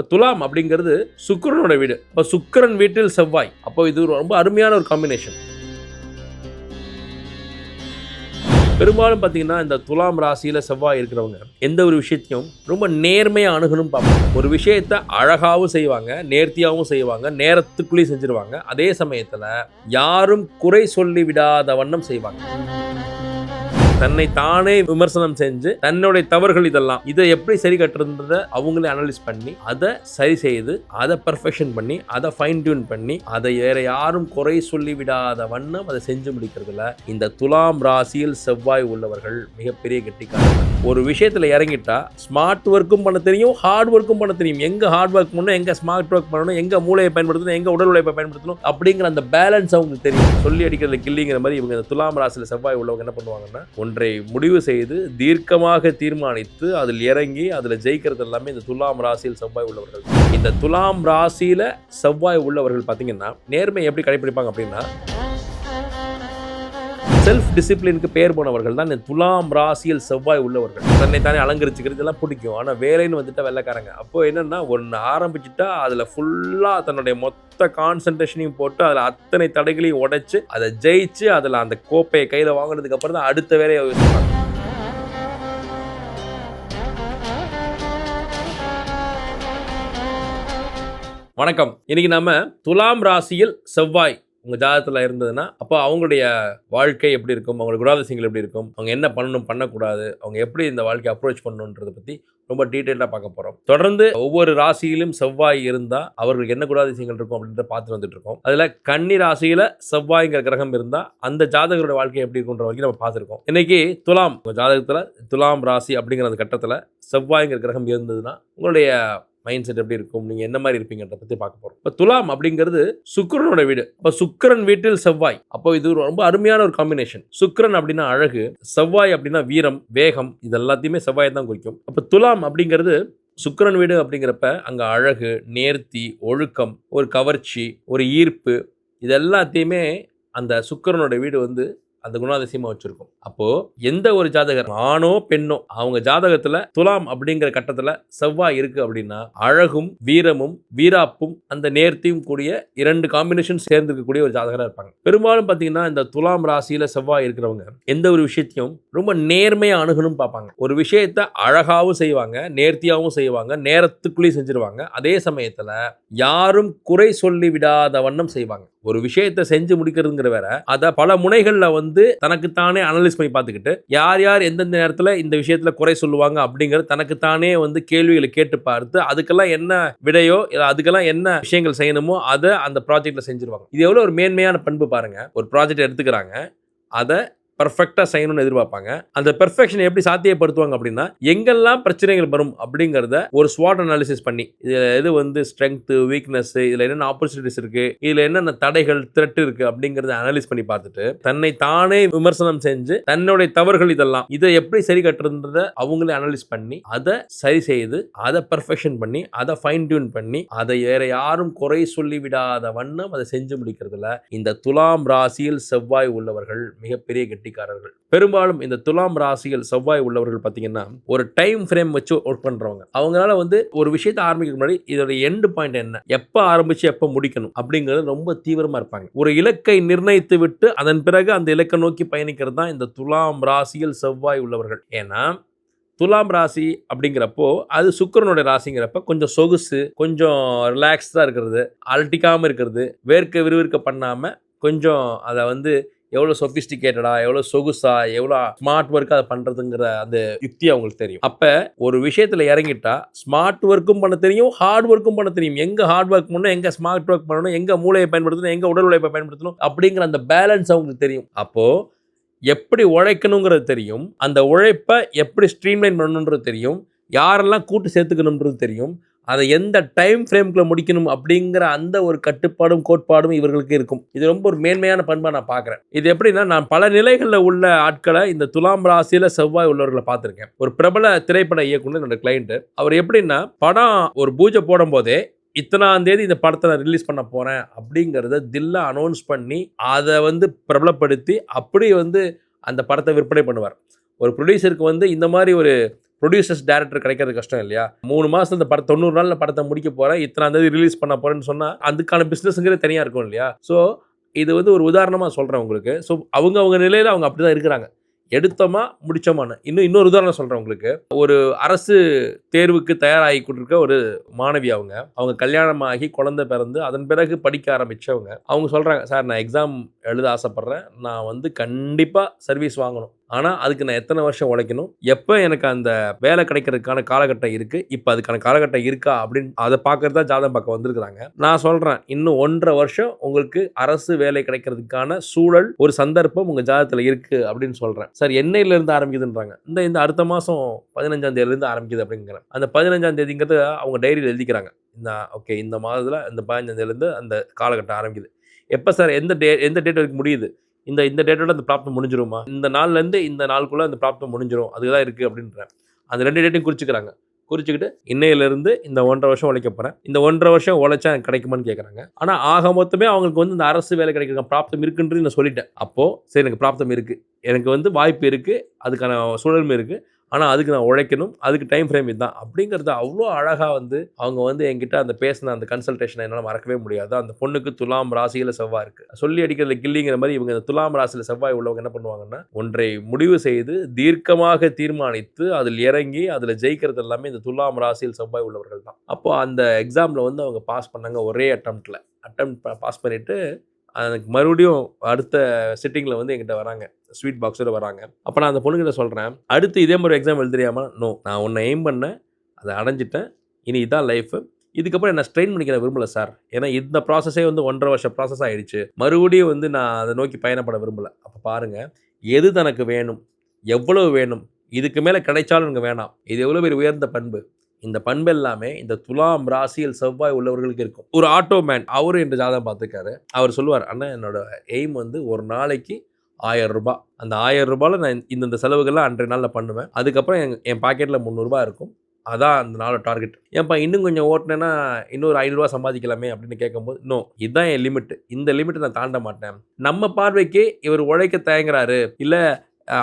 இப்போ துலாம் அப்படிங்கிறது சுக்கரனோட வீடு. இப்போ சுக்கரன் வீட்டில் செவ்வாய். அப்போ இது ரொம்ப அருமையான ஒரு காம்பினேஷன் பெரும்பாலும் பார்த்தீங்கன்னா இந்த துலாம் ராசியில் செவ்வாய் இருக்கிறவங்க எந்த ஒரு விஷயத்தையும் ரொம்ப நேர்மையாக அணுகணும் பார்ப்பாங்க. ஒரு விஷயத்தை அழகாகவும் செய்வாங்க நேர்த்தியாகவும் செய்வாங்க நேரத்துக்குள்ளேயும் செஞ்சுருவாங்க. அதே சமயத்தில் யாரும் குறை சொல்லி விடாத வண்ணம் செய்வாங்க. தன்னை தானே விமர்சனம் செஞ்சு தன்னுடைய தவறுகள் இதெல்லாம் இதை எப்படி சரி கட்டுறத அவங்களே அனலைஸ் பண்ணி அதை சரி செய்து அதை பர்ஃபெக்ஷன் பண்ணி அதை ஃபைன் டியூன் பண்ணி அதை வேற யாரும் குறை சொல்லி விடாத வண்ணம் அதை செஞ்சு முடிக்கிறதுல இந்த துலாம் ராசியில் செவ்வாய் உள்ளவர்கள் மிகப்பெரிய கெட்டிக்காரர்கள். ஒரு விஷயத்தில் இறங்கிட்டா ஸ்மார்ட் ஒர்க்கும் பண்ண தெரியும் ஹார்ட் ஒர்க்கும் பண்ண தெரியும். எங்க ஹார்ட் ஒர்க் பண்ணணும் எங்க ஸ்மார்ட் ஒர்க் பண்ணணும் எங்க மூளையை பயன்படுத்தணும் எங்க உடல் உழைப்பை பயன்படுத்தணும் அப்படிங்கிற அந்த பேலன்ஸ் அவங்களுக்கு தெரியும். சொல்லி அடிக்கிறது கில்லிங்கிற மாதிரி இவங்க இந்த துலாம் ராசியில் செவ்வாய் உள்ளவங்க என்ன பண்ணுவாங்கன்னா ஒன்றை முடிவு செய்து தீர்க்கமாக தீர்மானித்து அதில் இறங்கி அதில் ஜெயிக்கிறது எல்லாமே இந்த துலாம் ராசியில் செவ்வாய் உள்ளவர்கள். இந்த துலாம் ராசியில செவ்வாய் உள்ளவர்கள் பார்த்தீங்கன்னா நேர்மை எப்படி கடைபிடிப்பாங்க அப்படின்னா செல்ஃப் டிசிப்ளினுக்கு பேர் போனவர்கள் தான் இந்த துலாம் ராசியில் செவ்வாய் உள்ளவர்கள். தன்னை தானே அலங்கரிச்சுக்கிறது எல்லாம் பிடிக்கும். ஆனால் வேலைன்னு வந்துட்டா வெள்ளைக்காரங்க. அப்போ என்னன்னா ஒன்று ஆரம்பிச்சுட்டா அதில் ஃபுல்லாக தன்னுடைய மொத்த கான்சன்ட்ரேஷனையும் போட்டு அதில் அத்தனை தடைகளையும் உடைச்சு அதை ஜெயிச்சு அதில் அந்த கோப்பையை கையில் வாங்கினதுக்கு அப்புறம் தான் அடுத்த வேலையை யோசிப்பாங்க. வணக்கம். இன்னைக்கு நம்ம துலாம் ராசியில் செவ்வாய் உங்கள் ஜாதகத்தில் இருந்ததுன்னா அப்போ அவங்களுடைய வாழ்க்கை எப்படி இருக்கும்? அவங்களுடைய குணாதிசயங்கள் எப்படி இருக்கும்? அவங்க என்ன பண்ணணும் பண்ணக்கூடாது? அவங்க எப்படி இந்த வாழ்க்கையை அப்ரோச் பண்ணணுன்றதை பற்றி ரொம்ப டீட்டெயிலாக பார்க்க போகிறோம் தொடர்ந்து ஒவ்வொரு ராசியிலும் செவ்வாய் இருந்தால் அவர்களுக்கு என்ன குணாதிசயங்கள் இருக்கும் அப்படின்றத பார்த்து வந்துட்டு இருக்கோம். அதில் கன்னி ராசியில் செவ்வாய்ங்கிற கிரகம் இருந்தால் அந்த ஜாதகரோட வாழ்க்கை எப்படி இருக்குன்ற வரைக்கும் நம்ம பார்த்துருக்கோம். இன்னைக்கு துலாம் உங்கள் ஜாதகத்தில் துலாம் ராசி அப்படிங்கிற அந்த கட்டத்தில் செவ்வாய்ங்கிற கிரகம் இருந்ததுன்னா உங்களுடைய மைண்ட் செட் எப்படி இருக்கும்? நீங்கள் என்ன மாதிரி இருப்பீங்கன்றத பற்றி பார்க்க போகிறோம் இப்போ துலாம் அப்படிங்கிறது சுக்கிரனோட வீடு. இப்போ சுக்கிரன் வீட்டில் செவ்வாய். அப்போ இது ரொம்ப அருமையான ஒரு காம்பினேஷன் சுக்கிரன் அப்படின்னா அழகு செவ்வாய் அப்படின்னா வீரம் வேகம் இது எல்லாத்தையுமே செவ்வாய் தான் குறிக்கும். அப்போ துலாம் அப்படிங்கிறது சுக்கிரன் வீடு அப்படிங்கிறப்ப அங்கே அழகு நேர்த்தி ஒழுக்கம் ஒரு கவர்ச்சி ஒரு ஈர்ப்பு இது எல்லாத்தையுமே அந்த சுக்கிரனோட வீடு வந்து அந்த குணாதிசயமா வச்சிருக்கும். அப்போ எந்த ஒரு ஜாதகர் ஆணோ பெண்ணோ அவங்க ஜாதகத்துல துலாம் அப்படிங்கிற கட்டத்துல செவ்வாய் இருக்கு அப்படின்னா அழகும் வீரமும் வீராப்பும் அந்த நேர்த்தியும் கூடிய இரண்டு காம்பினேஷன் சேர்ந்திருக்கக்கூடிய ஒரு ஜாதகராக இருப்பாங்க. பெரும்பாலும் பாத்தீங்கன்னா இந்த துலாம் ராசியில செவ்வாய் இருக்கிறவங்க எந்த ஒரு விஷயத்தையும் ரொம்ப நேர்மையா அணுகணும் பார்ப்பாங்க. ஒரு விஷயத்தை அழகாவும் செய்வாங்க நேர்த்தியாகவும் செய்வாங்க நேரத்துக்குள்ளேயும் செஞ்சிருவாங்க. அதே சமயத்துல யாரும் குறை சொல்லி விடாத வண்ணம் செய்வாங்க. ஒரு விஷயத்தை செஞ்சு முடிக்கிறதுங்கிற வேற அதை பல முனைகளில் வந்து தனக்குத்தானே அனலைஸ் பண்ணி பார்த்துக்கிட்டு யார் யார் எந்தெந்த நேரத்தில் இந்த விஷயத்தில் குறை சொல்லுவாங்க அப்படிங்கிறது தனக்குத்தானே வந்து கேள்விகளை கேட்டு பார்த்து அதுக்கெல்லாம் என்ன விடையோ இல்லை அதுக்கெல்லாம் என்ன விஷயங்கள் செய்யணுமோ அதை அந்த ப்ராஜெக்டில் செஞ்சிருவாங்க. இது எவ்வளோ ஒரு மேன்மையான பண்பு பாருங்கள் ஒரு ப்ராஜெக்ட் எடுத்துக்கிறாங்க. அதை பர்ஃபெக்டாக செய்யணும்னு எதிர்பார்ப்பாங்க. அந்த பெர்ஃபெக்ஷன் எப்படி சாத்தியப்படுத்துவாங்க அப்படின்னா எங்கெல்லாம் பிரச்சனைகள் வரும் அப்படிங்கிறத ஒரு ஸ்வாட் அனாலிசிஸ் பண்ணி இதில் எது வந்து ஸ்ட்ரென்த்து வீக்னஸ் இதில் என்னென்ன ஆப்பர்ச்சுனிட்டிஸ் இருக்குது இதில் என்னென்ன தடைகள் திரட்டு இருக்குது அப்படிங்கிறத அனலைஸ் பண்ணி பார்த்துட்டு தன்னை தானே விமர்சனம் செஞ்சு தன்னுடைய தவறுகள் இதெல்லாம் இதை எப்படி சரி கட்டுறதுன்றத அவங்களே அனலைஸ் பண்ணி அதை சரி செய்து அதை பர்ஃபெக்ஷன் பண்ணி அதை ஃபைன் டியூன் பண்ணி அதை வேற யாரும் குறை சொல்லி விடாத வண்ணம் அதை செஞ்சு முடிக்கிறதுல இந்த துலாம் ராசியில் செவ்வாய் உள்ளவர்கள் மிகப்பெரிய கெட்டிக்காரர்கள் பெரும்பாலும் இந்த துலாம் ராசியில் செவ்வாய் உள்ளவர்கள் பார்த்தீங்கன்னா ஒரு டைம் ஃப்ரேம் வச்சு ஒர்க் பண்ணுறவங்க அவங்களால வந்து ஒரு விஷயத்தை ஆரம்பிக்க முன்னாடி இதோட எண்டு பாயிண்ட் என்ன? எப்போ ஆரம்பிச்சு எப்போ முடிக்கணும்? அப்படிங்கிறது ரொம்ப தீவிரமாக இருப்பாங்க. ஒரு இலக்கை நிர்ணயித்து விட்டு அதன் பிறகு அந்த இலக்கை நோக்கி பயணிக்கிறது தான் இந்த துலாம் ராசியில் செவ்வாய் உள்ளவர்கள். ஏன்னா துலாம் ராசி அப்படிங்கிறப்போ அது சுக்கரனுடைய ராசிங்கிறப்ப கொஞ்சம் சொகுசு கொஞ்சம் ரிலாக்ஸ்டாக இருக்கிறது அலட்டிக்காமல் இருக்கிறது வேர்க்க விறுவிற்க பண்ணாமல் கொஞ்சம் அதை வந்து எவ்வளோ சொபிஸ்டிகேட்டடா எவ்வளோ சொகுசா எவ்வளோ ஸ்மார்ட் ஒர்க் அதை பண்ணுறதுங்கிற அந்த யுக்தி அவங்களுக்கு தெரியும். அப்போ ஒரு விஷயத்தில் இறங்கிட்டா ஸ்மார்ட் ஒர்க்கும் பண்ண தெரியும் ஹார்ட் ஒர்க்கும் பண்ண தெரியும். எங்கே ஹார்ட் ஒர்க் பண்ணணும் எங்கே ஸ்மார்ட் ஒர்க் பண்ணணும் எங்கே மூளையை பயன்படுத்தணும் எங்கே உடல் உழைப்பை பயன்படுத்தணும் அப்படிங்கிற அந்த பேலன்ஸ் அவங்களுக்கு தெரியும். அப்போது எப்படி உழைக்கணுங்கிறது தெரியும் அந்த உழைப்பை எப்படி ஸ்ட்ரீம்லைன் பண்ணணுன்றது தெரியும் யாரெல்லாம் கூட்டு சேர்த்துக்கணுன்றது தெரியும் அதை எந்த டைம் ஃப்ரேம்குள்ள முடிக்கணும் அப்படிங்கிற அந்த ஒரு கட்டுப்பாடும் கோட்பாடும் இவர்களுக்கு இருக்கும். இது ரொம்ப ஒரு மேன்மையான பண்பாக நான் பார்க்குறேன். இது எப்படின்னா நான் பல நிலைகளில் உள்ள ஆட்களை இந்த துலாம் ராசியில் செவ்வாய் உள்ளவர்களை பார்த்துருக்கேன். ஒரு பிரபல திரைப்பட இயக்குனர் என்னோட கிளைண்ட்டு அவர் எப்படின்னா படம் ஒரு பூஜை போடும்போதே இத்தனாந்தேதி இத்தனாம் தேதி இந்த படத்தை நான் ரிலீஸ் பண்ண போகிறேன் அப்படிங்கிறத தில்லா அனௌன்ஸ் பண்ணி அதை வந்து பிரபலப்படுத்தி அப்படி வந்து அந்த படத்தை விற்பனை பண்ணுவார். ஒரு ப்ரொடியூசருக்கு வந்து இந்த மாதிரி ஒரு ப்ரொடியூசர்ஸ் டேரக்டர் கிடைக்கிறது கஷ்டம் இல்லையா? மூணு மாதம் இந்த படம் தொண்ணூறு நாளில் படத்தை முடிக்க போகிறேன் இத்தனாம் தேதி ரிலீஸ் பண்ண போகிறேன்னு சொன்னால் அதுக்கான பிஸ்னஸுங்கிறது தனியாக இருக்கும் இல்லையா? ஸோ இது வந்து ஒரு உதாரணமாக சொல்கிறேன் உங்களுக்கு. ஸோ அவங்க அவங்க நிலையில் அவங்க அப்படிதான் இருக்கிறாங்க. எடுத்தோமா முடிச்சோமானு இன்னும் இன்னொரு உதாரணம் சொல்கிறேன் உங்களுக்கு. ஒரு அரசு தேர்வுக்கு தயாராகி கொண்டிருக்க ஒரு மாணவி அவங்க. அவங்க கல்யாணம் ஆகி குழந்தை பிறந்து அதன் பிறகு படிக்க ஆரம்பித்தவங்க அவங்க சொல்கிறாங்க சார் நான் எக்ஸாம் எழுத ஆசைப்பட்றேன். நான் வந்து கண்டிப்பாக சர்வீஸ் வாங்கணும். ஆனால் அதுக்கு நான் எத்தனை வருஷம் உழைக்கணும்? எப்போ எனக்கு அந்த வேலை கிடைக்கிறதுக்கான காலகட்டம் இருக்குது இப்போ அதுக்கான காலகட்டம் இருக்கா? அப்படின்னு அதை பார்க்கறது தான் ஜாதகம் பார்க்க வந்திருக்கிறாங்க. நான் சொல்கிறேன் இன்னும் ஒன்றரை வருஷம் உங்களுக்கு அரசு வேலை கிடைக்கிறதுக்கான சூழல் ஒரு சந்தர்ப்பம் உங்கள் ஜாதகத்தில் இருக்குது அப்படின்னு சொல்கிறேன் சார் என்னையிலேருந்து ஆரம்பிக்குதுன்றாங்க. இந்த இந்த அடுத்த மாதம் பதினஞ்சாம் தேதியிலேருந்து ஆரம்பிக்குது அப்படிங்கிறேன். அந்த பதினஞ்சாம் தேதிங்கிறது அவங்க டைரியில் எழுதிக்கிறாங்க. இந்த ஓகே இந்த மாதத்தில் இந்த பதினஞ்சாம் தேதியிலேருந்து அந்த காலகட்டம் ஆரம்பிக்குது. எப்போ சார் எந்த டே எந்த டேட் வரைக்கும் முடியுது? இந்த இந்த டேட்டோட அந்த ப்ராப்ளம் முடிஞ்சிருமா? இந்த நாள்லேருந்து இந்த நாளுக்குள்ளே அந்த ப்ராப்ளம் முடிஞ்சிரும். அதுதான் இருக்குது அப்படின்றேன். அந்த ரெண்டு டேட்டையும் குறிச்சிக்கிறாங்க. குறிச்சிக்கிட்டு இன்னையிலேருந்து இந்த ஒன்றரை வருஷம் உழைக்க போகிறேன் இந்த ஒன்றரை வருஷம் உழைச்சா எனக்கு கிடைக்குமான்னு கேட்குறாங்க ஆனால் ஆக மொத்தமே அவங்களுக்கு வந்து இந்த அரசு வேலை கிடைக்கிற ப்ராப்ளம் இருக்குன்றது நான் சொல்லிட்டேன். அப்போது சரி எனக்கு ப்ராப்ளம் இருக்குது எனக்கு வந்து வாய்ப்பு இருக்குது அதுக்கான சூழலும் இருக்குது ஆனால் அதுக்கு நான் உழைக்கணும். அதுக்கு டைம் ஃப்ரேம் இதுதான். அப்படிங்கிறது அவ்வளோ அழகாக வந்து அவங்க வந்து என்கிட்ட அந்த பேசின அந்த கன்சல்டேஷனை என்னால் மறக்கவே முடியாது. அந்த பொண்ணுக்கு துலாம் ராசியில் செவ்வாய் இருக்குது சொல்லி அடிக்கிறதுல கில்லிங்கிற மாதிரி இவங்க இந்த துலாம் ராசியில் செவ்வாய் உள்ளவங்க என்ன பண்ணுவாங்கன்னா ஒன்றை முடிவு செய்து தீர்க்கமாக தீர்மானித்து அதில் இறங்கி அதில் ஜெயிக்கிறது எல்லாமே இந்த துலாம் ராசியில் செவ்வாய் உள்ளவர்கள் தான் அப்போ அந்த எக்ஸாமில் வந்து அவங்க பாஸ் பண்ணாங்க ஒரே அட்டம்ப்டில் அட்டம் பாஸ் பண்ணிவிட்டு எனக்கு மறுபடியும் அடுத்த சிட்டிங்கில் வந்து எங்கிட்ட வராங்க. ஸ்வீட் பாக்ஸோட வராங்க. அப்போ நான் அந்த பொண்ணுகிட்ட சொல்கிறேன் அடுத்து இதே மாதிரி எக்ஸாம் எழுதுறியாமா? நோ நான் உன்னை எய்ம் பண்ணேன் அதை அடைஞ்சிட்டேன். இனி இதான் லைஃப் இதுக்கப்புறம் என்ன ஸ்ட்ரெயின் பண்ணிக்கிற விரும்பல சார் ஏன்னா இந்த ப்ராசஸே வந்து ஒன்றரை வருஷம் ப்ராசஸ் ஆகிடுச்சு மறுபடியும் வந்து நான் அதை நோக்கி பயணப்பட விரும்பலை. அப்போ பாருங்கள் எது தனக்கு வேணும்? எவ்வளவு வேணும்? இதுக்கு மேலே கிடைச்சாலும் எனக்கு வேணாம். இது எவ்வளோ பேர் உயர்ந்த பண்பு? இந்த பண்பு எல்லாமே இந்த துலாம் ராசியில் செவ்வாய் உள்ளவர்களுக்கு இருக்கும். ஒரு ஆட்டோ மேன் அவரு என்று ஜாதகம் பார்த்துருக்காரு. அவர் சொல்லுவார் அண்ணா என்னோட எய்ம் வந்து ஒரு நாளைக்கு ஆயிரம் ரூபாய். அந்த ஆயிரம் ரூபாயில் நான் இந்தந்த செலவுகள்லாம் அன்றைய நாளில் பண்ணுவேன். அதுக்கப்புறம் என் என் பாக்கெட்டில் முந்நூறுரூபா இருக்கும். அதான் அந்த நாளோட டார்கெட் ஏன்ப்பா இன்னும் கொஞ்சம் ஓட்டினேன்னா இன்னொரு ஐநூறுரூவா சம்பாதிக்கலாமே? அப்படின்னு கேட்கும்போது நோ இதுதான் என் லிமிட் இந்த லிமிட்டை நான் தாண்ட மாட்டேன். நம்ம பார்வைக்கு இவர் உழைக்க தயங்குறாரு. இல்லை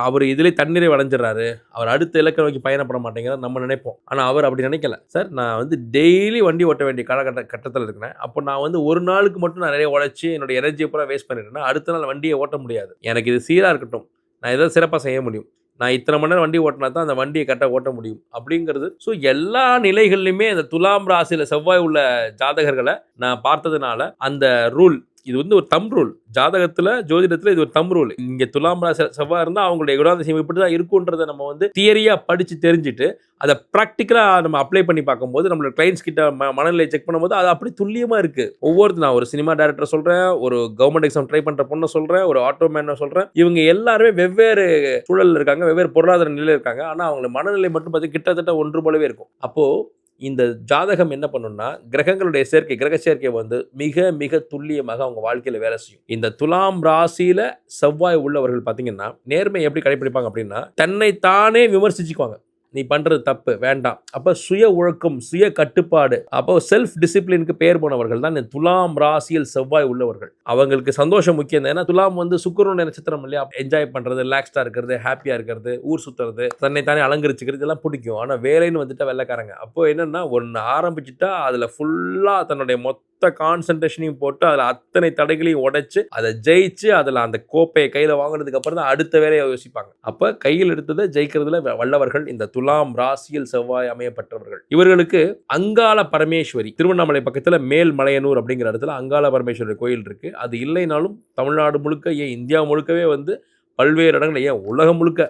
அவர் இதிலே தண்ணீரை வளைஞ்சிடறாரு அவர் அடுத்த இலக்கை நோக்கி பயணப்பட மாட்டேங்கிறத நம்ம நினைப்போம். ஆனால் அவர் அப்படி நினைக்கல. சார் நான் வந்து டெய்லி வண்டி ஓட்ட வேண்டிய காலகட்ட கட்டத்தில் இருக்கிறேன். அப்போ நான் வந்து ஒரு நாளுக்கு மட்டும் நான் நிறைய உழைச்சி என்னோட எனர்ஜியை பூரா வேஸ்ட் பண்ணிட்டேன்னா அடுத்த நாள் வண்டியை ஓட்ட முடியாது. எனக்கு இது சீராக இருக்கட்டும். நான் எதாவது சிறப்பாக செய்ய முடியும். நான் இத்தனை மணி நேரம் வண்டி ஓட்டினா தான் அந்த வண்டியை கரெக்டாக ஓட்ட முடியும். அப்படிங்கிறது ஸோ எல்லா நிலைகள்லையுமே அந்த துலாம் ராசியில் செவ்வாய் உள்ள ஜாதகர்களை நான் பார்த்ததுனால அந்த ரூல் இது வந்து ஒரு தம் ரூல் ஜாதகத்தில் ஜோதிடத்தில் இது ஒரு தம் ரூல் இங்கே துலாம் ராசி செவ்வாய் இருந்தால் அவங்களுடைய குணாதிசயம் இப்படி தான் இருக்குன்றதை நம்ம வந்து தியரியாக படித்து தெரிஞ்சுட்டு அதை ப்ராக்டிக்கலாக நம்ம அப்ளை பண்ணி பார்க்கும்போது நம்மளோட கிளைண்ட்ஸ் கிட்ட ம மனநிலையை செக் பண்ணும்போது அது அப்படி துல்லியமாக இருக்குது ஒவ்வொருத்தர் நான் ஒரு சினிமா டேரக்டர் சொல்கிறேன் ஒரு கவர்மெண்ட் எக்ஸாம் ட்ரை பண்ணுற பொண்ணை சொல்கிறேன் ஒரு ஆட்டோ மேனை சொல்கிறேன் இவங்க எல்லாருமே வெவ்வேறு சூழலில் இருக்காங்க வெவ்வேறு பொருளாதார நிலையில் இருக்காங்க. ஆனால் அவங்களோட மனநிலை மட்டும் பார்த்து கிட்டத்தட்ட ஒன்று போலவே இருக்கும். அப்போது இந்த ஜாதகம் என்ன பண்ணும்னா கிரகங்களுடைய சேர்க்கை கிரக சேர்க்கை வந்து மிக மிக துல்லியமாக அவங்க வாழ்க்கையில் வேலை செய்யும். இந்த துலாம் ராசியில செவ்வாய் உள்ளவர்கள் பார்த்தீங்கன்னா நேர்மை எப்படி கடைபிடிப்பாங்க அப்படின்னா தன்னை தானே விமர்சிச்சுக்குவாங்க. நீ பண்ணுறது தப்பு வேண்டாம். அப்போ சுய ஒழுக்கம் சுய கட்டுப்பாடு அப்போ செல்ஃப் டிசிப்ளினுக்கு பேர் போனவர்கள் தான் இந்த துலாம் ராசியில் செவ்வாய் உள்ளவர்கள். அவங்களுக்கு சந்தோஷம் முக்கியம். தான். ஏன்னா துலாம் வந்து சுக்கரனுடைய நட்சத்திரம் இல்லையா? என்ஜாய் பண்ணுறது ரிலாக்ஸ்டாக இருக்கிறது ஹாப்பியாக இருக்கிறது ஊர் சுற்றுறது தன்னை தானே அலங்கரிச்சுக்கிறது இதெல்லாம் பிடிக்கும். ஆனால் வேலைன்னு வந்துட்டா வெள்ளைக்காரங்க. அப்போ என்னென்னா ஒன்று ஆரம்பிச்சுட்டா அதில் ஃபுல்லாக தன்னுடைய மொத்த கான்சன்ட்ரேஷனையும் போட்டு அதில் அத்தனை தடைகளையும் உடைச்சு அதை ஜெயிச்சு அதில் அந்த கோப்பையை கையில் வாங்கினதுக்கு அப்புறம் தான் அடுத்த வேலையை யோசிப்பாங்க. அப்போ கையில் எடுத்ததை ஜெயிக்கிறதுல வல்லவர்கள் இந்த துலாம் ராசியில் செவ்வாய் அமையப்பட்டவர்கள் இவர்களுக்கு அங்காள பரமேஸ்வரி திருவண்ணாமலை பக்கத்தில் மேல்மலையனூர் அப்படிங்கிற இடத்துல அங்காள பரமேஸ்வரி கோயில் இருக்கு. அது இல்லைனாலும் தமிழ்நாடு முழுக்க ஏன் இந்தியா முழுக்கவே வந்து பல்வேறு இடங்கள் ஏன் உலகம் முழுக்க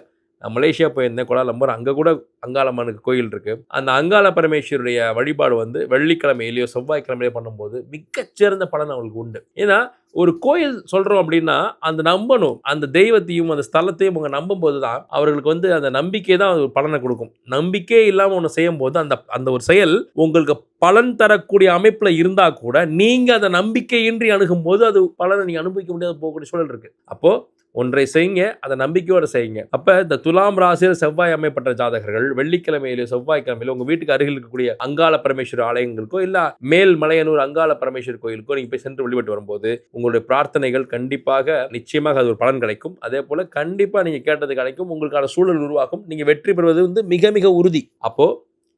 நான் மலேசியா போயிருந்தேன் கோலாலம்பூர். அங்கே கூட அங்காளம்மனுக்கு கோயில் இருக்குது அந்த அங்காள பரமேஸ்வருடைய வழிபாடு வந்து வெள்ளிக்கிழமையிலேயோ செவ்வாய்க்கிழமையிலையோ பண்ணும்போது மிகச்சிறந்த பலன் அவங்களுக்கு உண்டு. ஏன்னா ஒரு கோயில் சொல்கிறோம் அப்படின்னா அந்த நம்பணும் அந்த தெய்வத்தையும் அந்த ஸ்தலத்தையும் அவங்க நம்பும் போது தான் அவர்களுக்கு வந்து அந்த நம்பிக்கை தான் ஒரு பலனை கொடுக்கும். நம்பிக்கையே இல்லாமல் ஒன்று செய்யும் போது அந்த அந்த ஒரு செயல் உங்களுக்கு பலன் தரக்கூடிய அமைப்பில் இருந்தால் கூட நீங்கள் அதை நம்பிக்கையின்றி அணுகும் போது அது பலனை நீங்கள் அனுபவிக்க முடியாத போகக்கூடிய சூழல் இருக்குது அப்போது ஒன்றை செய்யுங்க அதை நம்பிக்கையோடு செய்யுங்க. அப்போ இந்த துலாம் ராசியில் செவ்வாய் அமைப்பட்ட ஜாதகர்கள் வெள்ளிக்கிழமையிலோ செவ்வாய்க்கிழமையிலோ உங்கள் வீட்டுக்கு அருகில் இருக்கக்கூடிய அங்காள பரமேஸ்வரர் ஆலயங்களுக்கோ இல்லை மேல் மலையனூர் அங்காள பரமேஸ்வரர் கோயிலுக்கோ நீங்கள் போய் சென்று வழிபட்டு வரும்போது உங்களுடைய பிரார்த்தனைகள் கண்டிப்பாக நிச்சயமாக அது ஒரு பலன் கிடைக்கும். அதே போல் கண்டிப்பாக நீங்கள் கேட்டது கிடைக்கும் உங்களுக்கான சூழல் உருவாகும். நீங்கள் வெற்றி பெறுவது வந்து மிக மிக உறுதி. அப்போது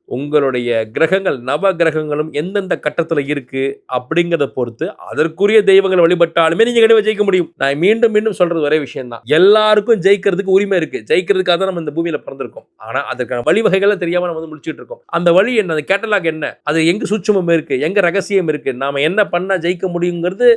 உங்களுடைய கிரகங்கள் நவ கிரகங்களும் எந்தெந்த கட்டத்தில் இருக்குது அப்படிங்கிறத பொறுத்து அதற்குரிய தெய்வங்களை வழிபட்டாலுமே நீங்கள் கண்டிப்பா ஜெயிக்க முடியும். நான் மீண்டும் மீண்டும் சொல்கிறது ஒரே விஷயம் தான் எல்லாருக்கும் ஜெயிக்கிறதுக்கு உரிமை இருக்குது ஜெயிக்கிறதுக்காக தான் நம்ம இந்த பூமியில் பிறந்திருக்கோம். ஆனால் அதற்கான வழிவகைகளை தெரியாமல் நம்ம வந்து முடிச்சுட்டு இருக்கோம். அந்த வழி என்ன? அந்த கேட்டலாக் என்ன? அது எங்கே சூட்சமம் இருக்குது எங்கே ரகசியம் இருக்குது நாம் என்ன பண்ணால் ஜெயிக்க முடியுங்கிறது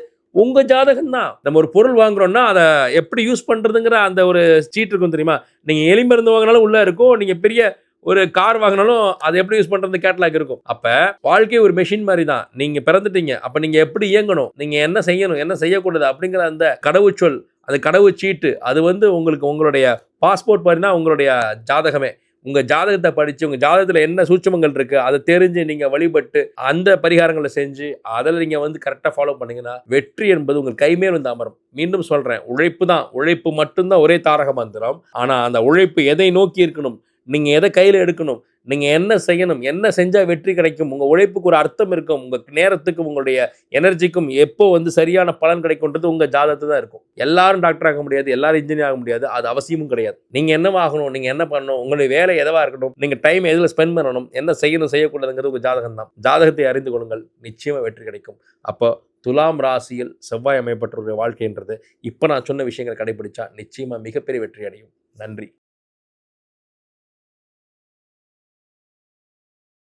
உங்கள் ஜாதகம் தான் நம்ம ஒரு பொருள் வாங்குறோம்னா அதை எப்படி யூஸ் பண்ணுறதுங்கிற அந்த ஒரு சீட் இருக்கும் தெரியுமா? நீங்க எலிமருந்து வாங்கினாலும் உள்ளே இருக்கும். நீங்கள் பெரிய ஒரு கார் வாங்கினாலும் அதை எப்படி யூஸ் பண்ணுறது கேட்டலாக் இருக்கும். அப்போ வாழ்க்கை ஒரு மெஷின் மாதிரி தான் நீங்கள் பிறந்துட்டீங்க. அப்போ நீங்கள் எப்படி இயங்கணும்? நீங்கள் என்ன செய்யணும்? என்ன செய்யக்கூடாது? அப்படிங்கிற அந்த கடவுச்சொல் அந்த கடவுச்சீட்டு அது வந்து உங்களுக்கு உங்களுடைய பாஸ்போர்ட் மாதிரி தான் உங்களுடைய ஜாதகமே. உங்கள் ஜாதகத்தை படித்து உங்கள் ஜாதகத்தில் என்ன சூட்சமங்கள் இருக்குது அதை தெரிஞ்சு நீங்கள் வழிபட்டு அந்த பரிகாரங்களை செஞ்சு அதில் நீங்கள் வந்து கரெக்டாக ஃபாலோ பண்ணீங்கன்னா வெற்றி என்பது உங்கள் கைமேல் வந்து அமரும் மீண்டும் சொல்கிறேன் உழைப்பு தான் உழைப்பு மட்டும்தான் ஒரே தாரக மந்திரம். ஆனால் அந்த உழைப்பு எதை நோக்கி இருக்கணும்? நீங்கள் எதை கையில் எடுக்கணும்? நீங்கள் என்ன செய்யணும்? என்ன செஞ்சால் வெற்றி கிடைக்கும்? உங்கள் உழைப்புக்கு ஒரு அர்த்தம் இருக்கும். உங்கள் நேரத்துக்கும் உங்களுடைய எனர்ஜிக்கும் எப்போ வந்து சரியான பலன் கிடைக்கும்ன்றது உங்கள் ஜாதகத்தை தான் இருக்கும். எல்லாரும் டாக்டர் ஆக முடியாது எல்லாரும் இன்ஜினியர் ஆக முடியாது. அது அவசியமும் கிடையாது. நீங்கள் என்ன ஆகணும் நீங்கள் என்ன பண்ணணும்? உங்களுடைய வேலை எதவாக இருக்கட்டும்? நீங்கள் டைம் எதில் ஸ்பெண்ட் பண்ணணும்? என்ன செய்யணும்? செய்யக்கூடாதுங்கிறது உங்கள் ஜாதகம் தான். ஜாதகத்தை அறிந்து கொள்ளுங்கள். நிச்சயமாக வெற்றி கிடைக்கும். அப்போ துலாம் ராசியில் செவ்வாய் அமைப்பட்டவருடைய வாழ்க்கைன்றது இப்போ நான் சொன்ன விஷயங்களை கடைபிடிச்சா நிச்சயமாக மிகப்பெரிய வெற்றி அடையும். நன்றி.